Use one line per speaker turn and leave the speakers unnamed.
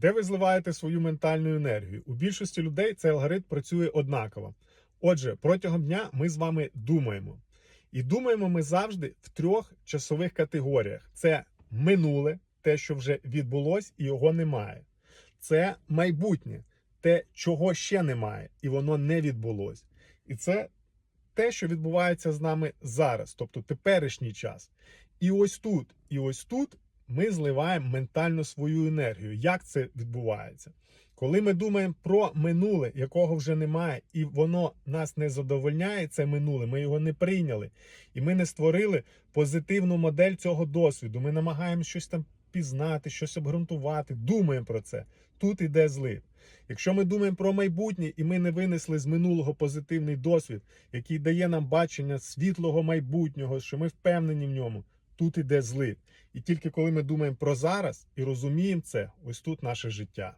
де ви зливаєте свою ментальну енергію? У більшості людей цей алгоритм працює однаково. Отже, протягом дня ми з вами думаємо. І думаємо ми завжди в трьох часових категоріях: це минуле, те, що вже відбулось, і його немає. Це майбутнє, те, чого ще немає, і воно не відбулось. І це те, що відбувається з нами зараз, тобто теперішній час. І ось тут, і ось тут ми зливаємо ментально свою енергію. Як це відбувається? Коли ми думаємо про минуле, якого вже немає, і воно нас не задовольняє, це минуле, ми його не прийняли, і ми не створили позитивну модель цього досвіду. Ми намагаємося щось там пізнати, щось обґрунтувати, думаємо про це. Тут іде злив. Якщо ми думаємо про майбутнє і ми не винесли з минулого позитивний досвід, який дає нам бачення світлого майбутнього, що ми впевнені в ньому, тут іде злив. І тільки коли ми думаємо про зараз і розуміємо це, ось тут наше життя.